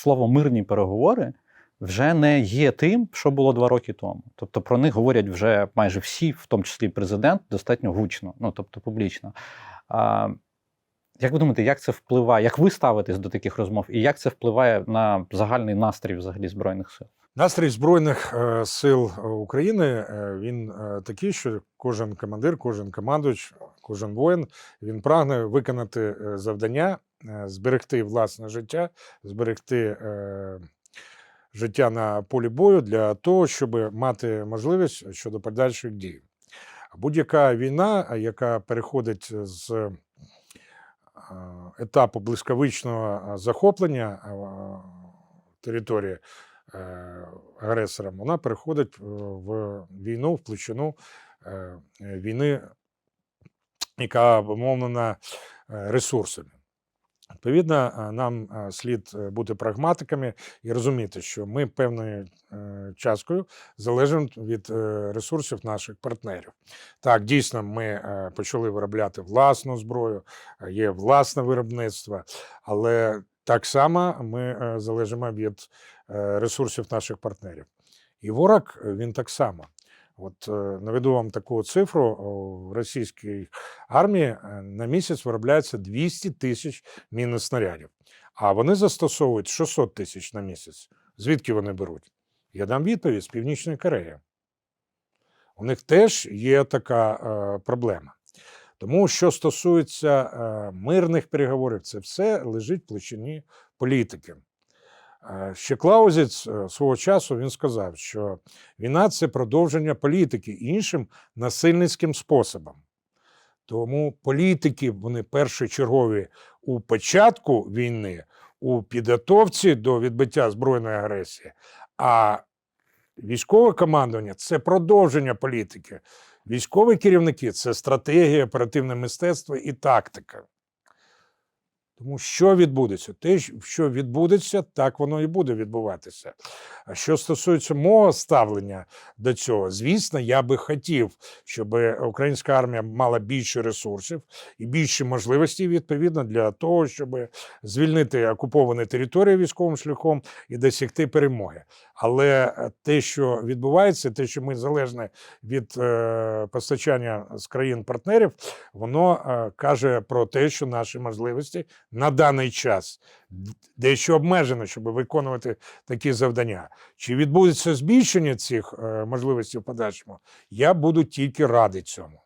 слово мирні переговори вже не є тим, що було два роки тому. Тобто про них говорять вже майже всі, в тому числі президент, достатньо гучно, ну тобто публічно. А, як ви думаєте, як це впливає? Як ви ставитесь до таких розмов, і як це впливає на загальний настрій взагалі збройних сил? Настрій Збройних е, сил України е, він е, такий, що кожен командир, кожен командуючий, кожен воїн він прагне виконати завдання, зберегти власне життя, зберегти е, життя на полі бою для того, щоб мати можливість щодо подальших дій. Будь-яка війна, яка переходить з е, етапу блискавичного захоплення е, території е, агресором, вона переходить е, в війну, в площину е, війни, яка обумовлена е, ресурсами. Відповідно, е, нам е, слід е, бути прагматиками і розуміти, що ми певною часткою залежимо від ресурсів наших партнерів. Так, дійсно, ми почали виробляти власну зброю, є власне виробництво, але так само ми залежимо від ресурсів наших партнерів. І ворог він так само. От е, наведу вам таку цифру: о, в російській армії е, на місяць виробляється 200 тисяч мінних снарядів, а вони застосовують 600 тисяч на місяць. Звідки вони беруть? Я дам відповідь з Північної Кореї. У них теж є така е, проблема. Тому, що стосується е, мирних переговорів, це все лежить в площині політики. Е, Ще Клаузіц е, свого часу він сказав, що війна це продовження політики іншим насильницьким способом. Тому політики вони першочергові у початку війни, у підготовці до відбиття збройної агресії, а військове командування це продовження політики. Військові керівники це стратегія, оперативне мистецтво і тактика. Тому що відбудеться? Те, що відбудеться, так воно і буде відбуватися. Що стосується мого ставлення до цього, звісно, я би хотів, щоб українська армія мала більше ресурсів і більше можливостей, відповідно, для того, щоб звільнити окуповані території військовим шляхом і досягти перемоги. Але те, що відбувається, те, що ми залежні від е, постачання з країн-партнерів, воно е, каже про те, що наші можливості на даний час дещо обмежено, щоб виконувати такі завдання. Чи відбудеться збільшення цих е, можливостей в подальшому? Я буду тільки радий цьому.